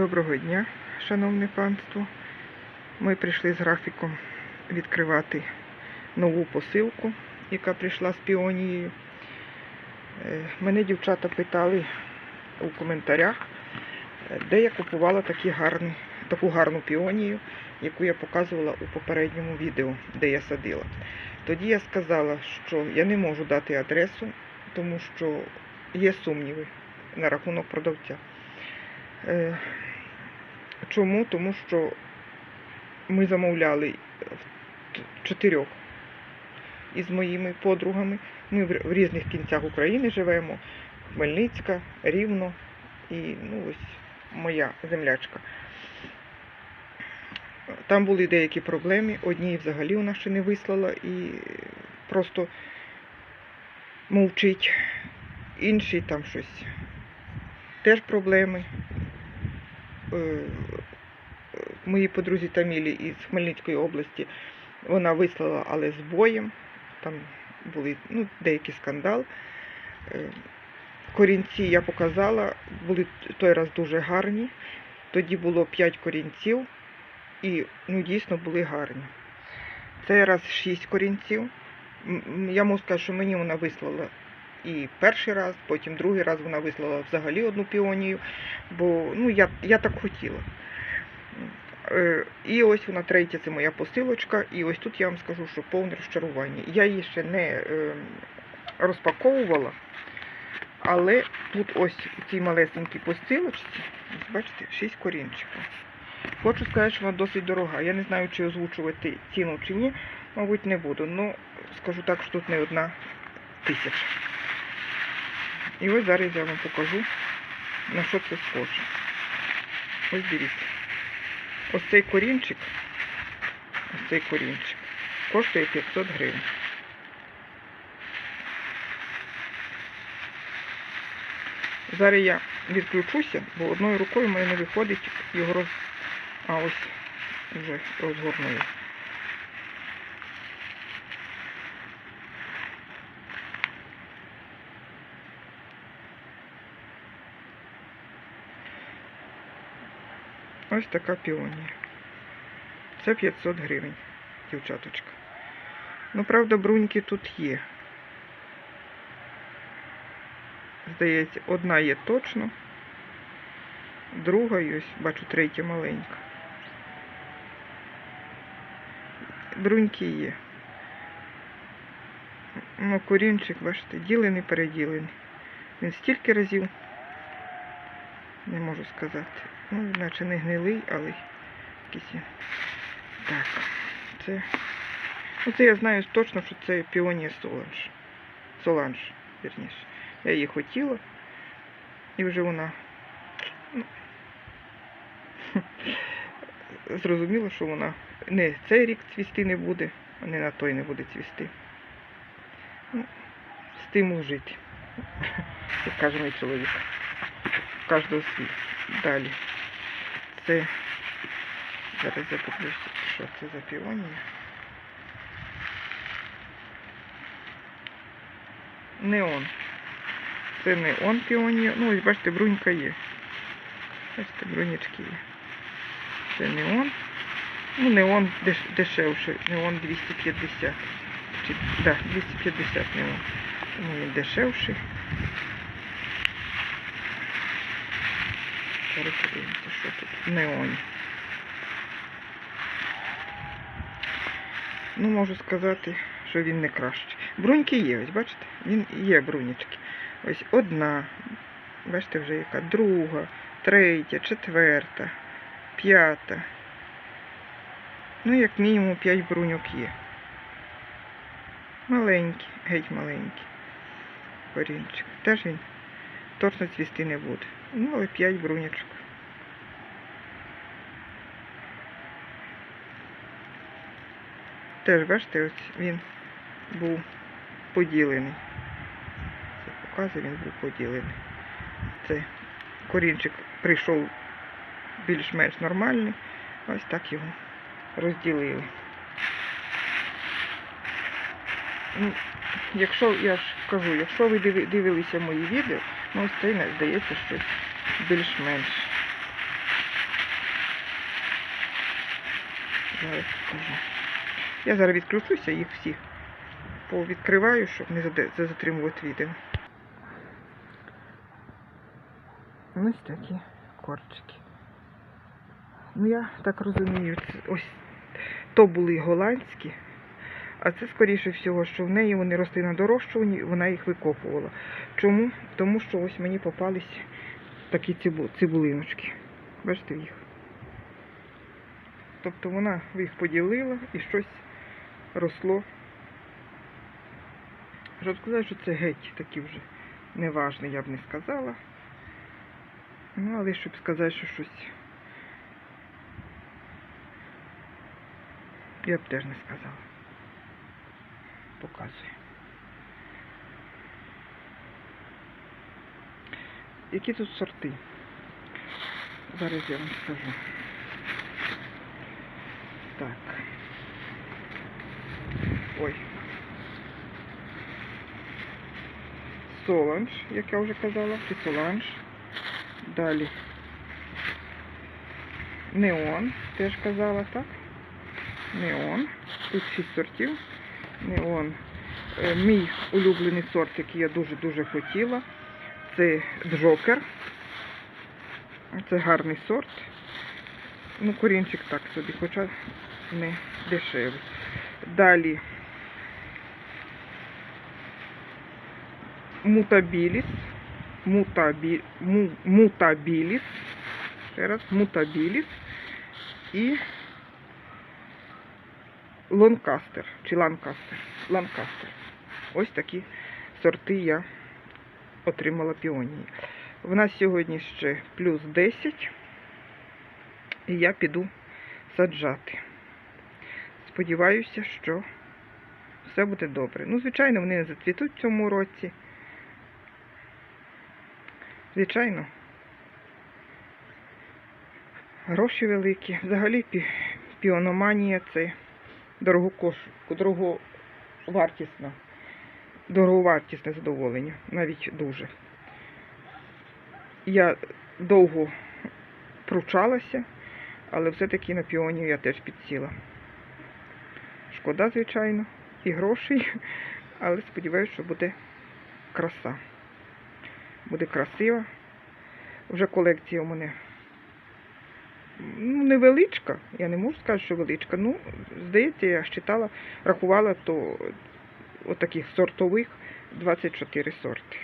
Доброго дня, шановне панство. Ми прийшли з графіком відкривати нову посилку, яка прийшла з піонією. Е, Мене дівчата питали у коментарях, е, де я купувала такі гарні, таку гарну піонію, яку я показувала у попередньому відео, де я садила. Тоді я сказала, що я не можу дати адресу, тому що є сумніви на рахунок продавця. Чому? Тому що ми замовляли чотирьох із моїми подругами. Ми в різних кінцях України живемо. Хмельницька, Рівно і ну, ось моя землячка. Там були деякі проблеми. Одній взагалі вона ще не вислала і просто мовчить. Іншій там щось. Теж проблеми. Е, моїй подрузі Тамілі із Хмельницької області вона вислала, але з боєм. Там були ну, деякий скандал. Е, Корінці я показала, були той раз дуже гарні. Тоді було 5 корінців і ну, дійсно були гарні. Цей раз 6 корінців. Я можу сказати, що мені вона вислала і перший раз, потім другий раз вона вислала взагалі одну піонію, бо ну, я, я так хотіла. Е, І ось вона третя, це моя посилочка. І ось тут я вам скажу, що повне розчарування. Я її ще не е, розпаковувала, але тут ось у цій малесенькій посилочці, бачите, 6 корінчиків. Хочу сказати, що вона досить дорога. Я не знаю, чи озвучувати ціну чи ні. Мабуть, не буду. Ну, скажу так, що тут не одна тисяча. І ось зараз я вам покажу, на що це схоже. Ось дивіться. Ось цей корінчик, ось цей корінчик коштує 500 гривень. Зараз я відключуся, бо одною рукою в мене не виходить його роз... А ось вже розгорнули. Ось така піонія. Це 500 гривень, дівчаточка. Ну, правда, бруньки тут є. Здається, одна є точно, друга ось, бачу, третя маленька. Бруньки є. Ну, корінчик, бачите, ділений, переділений. Він стільки разів, не можу сказати. Ну, наче не гнилий, але якийсь. є. Так, це. Ну, це я знаю точно, що це піонія Соланж. Соланж, вірніше. Я її хотіла. І вже вона. Ну, зрозуміло, що вона не цей рік цвісти не буде, а не на той не буде цвісти. Ну, стимул жити. Як каже мій чоловік. Свій. Далі. Це. Зараз я подивлюся, що це за піонія. Неон. Це неон піонія. Ну, ось бачите, брунька є. Бачите, брунячки є. Це неон. Ну, неон деш, дешевше. Неон 250. Чи, да, 250 неон. Він дешевший. Зараз що тут в неоні. Ну, можу сказати, що він не кращий. Бруньки є, ось бачите? Він є брунічки. Ось одна, бачите, вже яка, друга, третя, четверта, п'ята. Ну, як мінімум 5 бруньок є. Маленький, геть маленький. Корінчик. Теж він точно цвісти не буде. Ну, але 5 брунячок. Теж, бачите, ось він був поділений. Це показує, він був поділений. Це корінчик прийшов більш-менш нормальний. Ось так його розділили. Ну, якщо, я ж кажу, якщо ви дивилися мої відео, Ну, ось цей здається щось більш-менш. Я зараз відключуся, їх всіх повідкриваю, щоб не затримувати відео. Ну, ось такі корчики. Ну, я так розумію, ось то були голландські а це, скоріше всього, що в неї вони росли на дорощуванні, вона їх викопувала. Чому? Тому що ось мені попались такі цибулиночки. Бачите їх? Тобто вона їх поділила і щось росло. Щоб сказати, що це геть такі вже неважне, я б не сказала. Ну, але щоб сказати, що щось. Я б теж не сказала. Показую. Які тут сорти? Зараз я вам скажу. Так. Ой. Соланж, як я вже казала, чи соланж. Далі. Неон, теж казала, так? Неон. Тут шість сортів. Неон. Е, Мій улюблений сорт, який я дуже-дуже хотіла. Це Джокер. Це гарний сорт. Ну, корінчик так собі, хоча не дешевий. Далі мутабіліс. Мутабі... Мутабіліс. Ще раз, мутабіліс. І Лонкастер чи Ланкастер. Ланкастер. Ось такі сорти я отримала піонії. В нас сьогодні ще плюс 10. І я піду саджати. Сподіваюся, що все буде добре. Ну, звичайно, вони не зацвітуть в цьому році. Звичайно. Гроші великі. Взагалі піономанія це дорогокош, дороговартісна, дороговартісне задоволення, навіть дуже. Я довго пручалася, але все-таки на піонію я теж підсіла. Шкода, звичайно, і грошей, але сподіваюся, що буде краса. Буде красива. Вже колекція у мене ну, невеличка, я не можу сказати, що величка. Ну, здається, я читала, рахувала, то от сортових 24 сорти.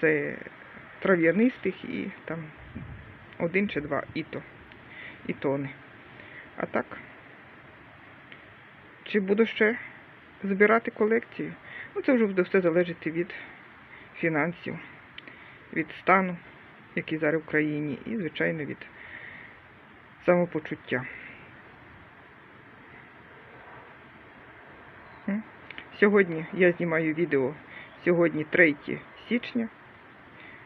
Це трав'янистих і там один чи два і то, і тони. А так, чи буду ще збирати колекцію? Ну, це вже буде все залежати від фінансів, від стану, який зараз в країні, і, звичайно, від самопочуття. Сьогодні я знімаю відео сьогодні 3 січня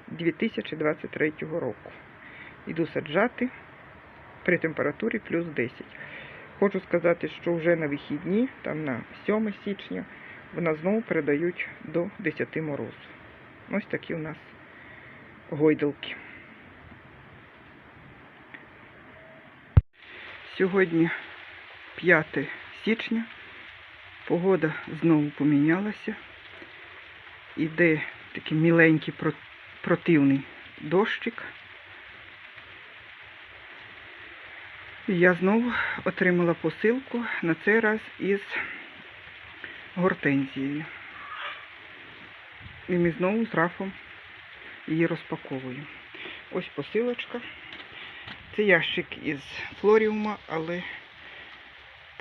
2023 року. Іду саджати при температурі плюс 10. Хочу сказати, що вже на вихідні, там на 7 січня, в нас знову передають до 10 морозу. Ось такі у нас гойдалки. Сьогодні 5 січня. Погода знову помінялася. Іде такий міленький противний дощик. Я знову отримала посилку на цей раз із гортензією. І ми знову з Рафом її розпаковуємо. Ось посилочка. Це ящик із флоріума, але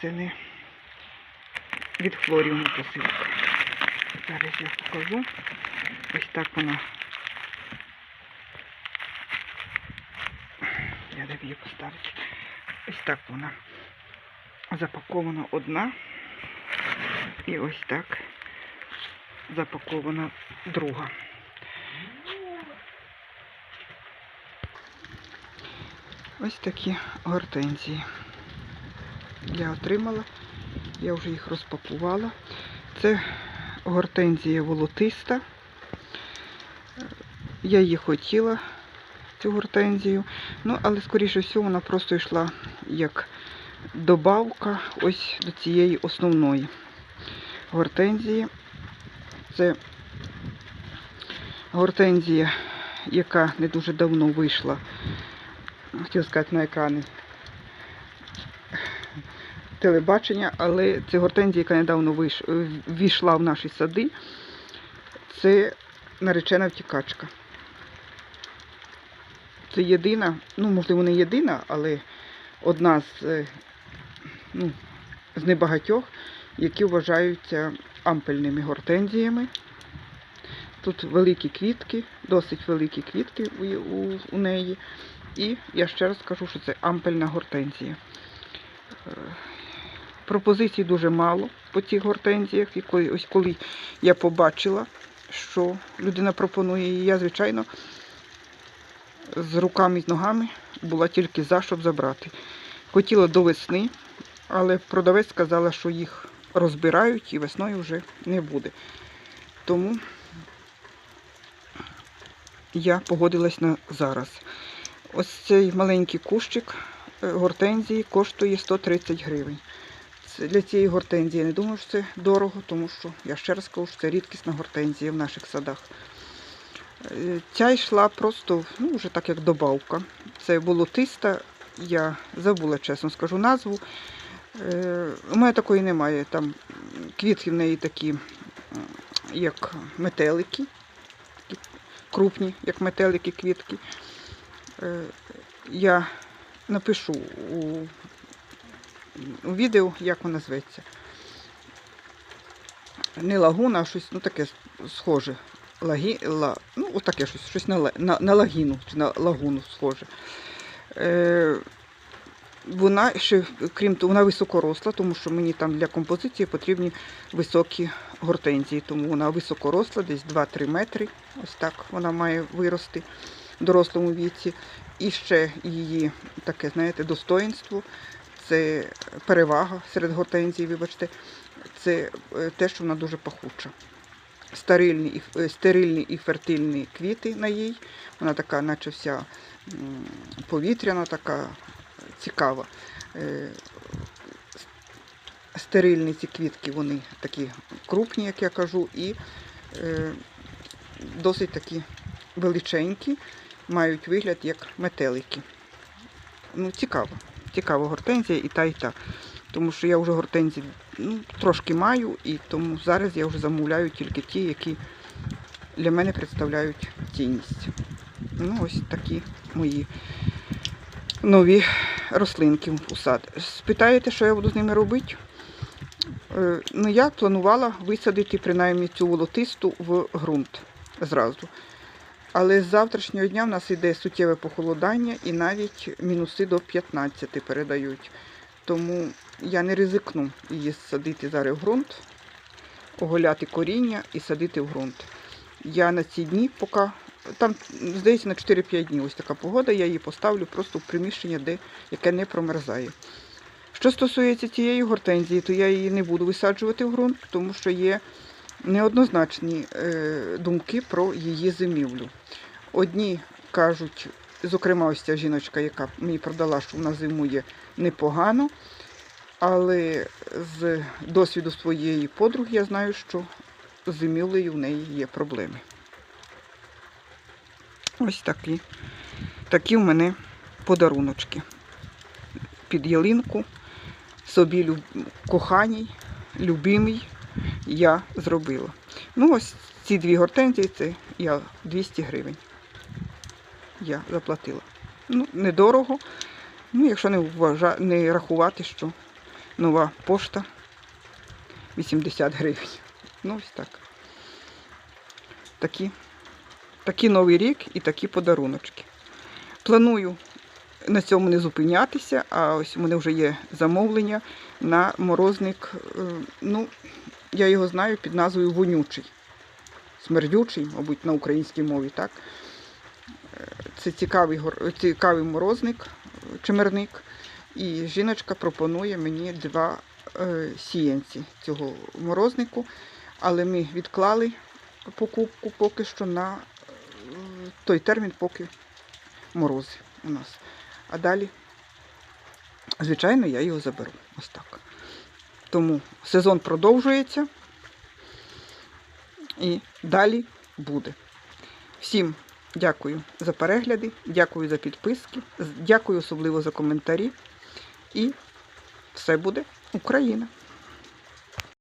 це не від флоріуму посилка. Зараз я покажу. Ось так вона. Я де її поставити. Ось так вона запакована одна. І ось так запакована друга. Ось такі гортензії. Я отримала, я вже їх розпакувала. Це гортензія волотиста. Я її хотіла, цю гортензію. Ну, але, скоріше всього, вона просто йшла як добавка ось до цієї основної гортензії. Це гортензія, яка не дуже давно вийшла, хотів сказати, на екрани телебачення, але це гортензія, яка недавно вийш... ввійшла в наші сади. Це наречена втікачка. Це єдина, ну, можливо, не єдина, але одна з, е, ну, з небагатьох, які вважаються ампельними гортензіями. Тут великі квітки, досить великі квітки у, у, у неї. І я ще раз скажу, що це ампельна гортензія. Е, Пропозицій дуже мало по цих гортензіях. І коли, ось коли я побачила, що людина пропонує її, я, звичайно, з руками і з ногами була тільки за, щоб забрати. Хотіла до весни, але продавець сказала, що їх розбирають і весною вже не буде. Тому я погодилась на зараз. Ось цей маленький кущик е, гортензії коштує 130 гривень. Для цієї гортензії я не думаю, що це дорого, тому що я ще раз кажу, що це рідкісна гортензія в наших садах. Е, Ця йшла просто, ну, вже так як добавка. Це болотиста, я забула, чесно скажу, назву. Е, У мене такої немає. Там квітки в неї такі, як метелики, такі крупні, як метелики квітки. Е, Я напишу у, у відео, як вона зветься. Не лагуна, а щось ну, таке схоже. Лагі, ла, ну, отаке щось, щось на, на, на лагіну чи на лагуну схоже. Е, вона ще, крім того, вона високоросла, тому що мені там для композиції потрібні високі гортензії. Тому вона високоросла, десь 2-3 метри. Ось так вона має вирости дорослому віці. І ще її таке, знаєте, достоїнство, це перевага серед гортензій, вибачте, це е, те, що вона дуже пахуча. Стерильні і, е, стерильні і фертильні квіти на їй. Вона така, наче вся повітряна, така цікава. Е, Стерильні ці квітки, вони такі крупні, як я кажу, і досить такі величенькі, мають вигляд як метелики. Ну, цікаво. Цікава гортензія і та, і та. Тому що я вже гортензій ну, трошки маю, і тому зараз я вже замовляю тільки ті, які для мене представляють цінність. Ну, ось такі мої нові рослинки у сад. Спитаєте, що я буду з ними робити? Е, Ну, я планувала висадити принаймні цю волотисту в ґрунт зразу. Але з завтрашнього дня в нас йде суттєве похолодання і навіть мінуси до 15 передають. Тому я не ризикну її садити зараз в ґрунт, оголяти коріння і садити в ґрунт. Я на ці дні, поки там, здається, на 4-5 днів ось така погода, я її поставлю просто в приміщення, де, яке не промерзає. Що стосується цієї гортензії, то я її не буду висаджувати в ґрунт, тому що є неоднозначні е, думки про її зимівлю. Одні кажуть, зокрема, ось ця жіночка, яка мені продала, що вона зимує непогано, але з досвіду своєї подруги я знаю, що з зимівлею в неї є проблеми. Ось такі. Такі в мене подаруночки. Під ялинку собі люб... коханій, любимий я зробила. Ну, ось ці дві гортензії, це я 200 гривень. Я заплатила. Ну, недорого. Ну, якщо не, вважа... не рахувати, що нова пошта 80 гривень. Ну, ось так. Такі, такий новий рік і такі подаруночки. Планую на цьому не зупинятися, а ось у мене вже є замовлення на морозник. е, Ну, я його знаю під назвою вонючий. Смердючий, мабуть, на українській мові, так? Е, Це цікавий, цікавий морозник, чимерник. І жіночка пропонує мені два е, сіянці цього морознику, але ми відклали покупку поки що на е, той термін, поки морози у нас. А далі звичайно, я його заберу. Ось так. Тому сезон продовжується і далі буде. Всім дякую за перегляди, дякую за підписки, дякую особливо за коментарі. І все буде Україна!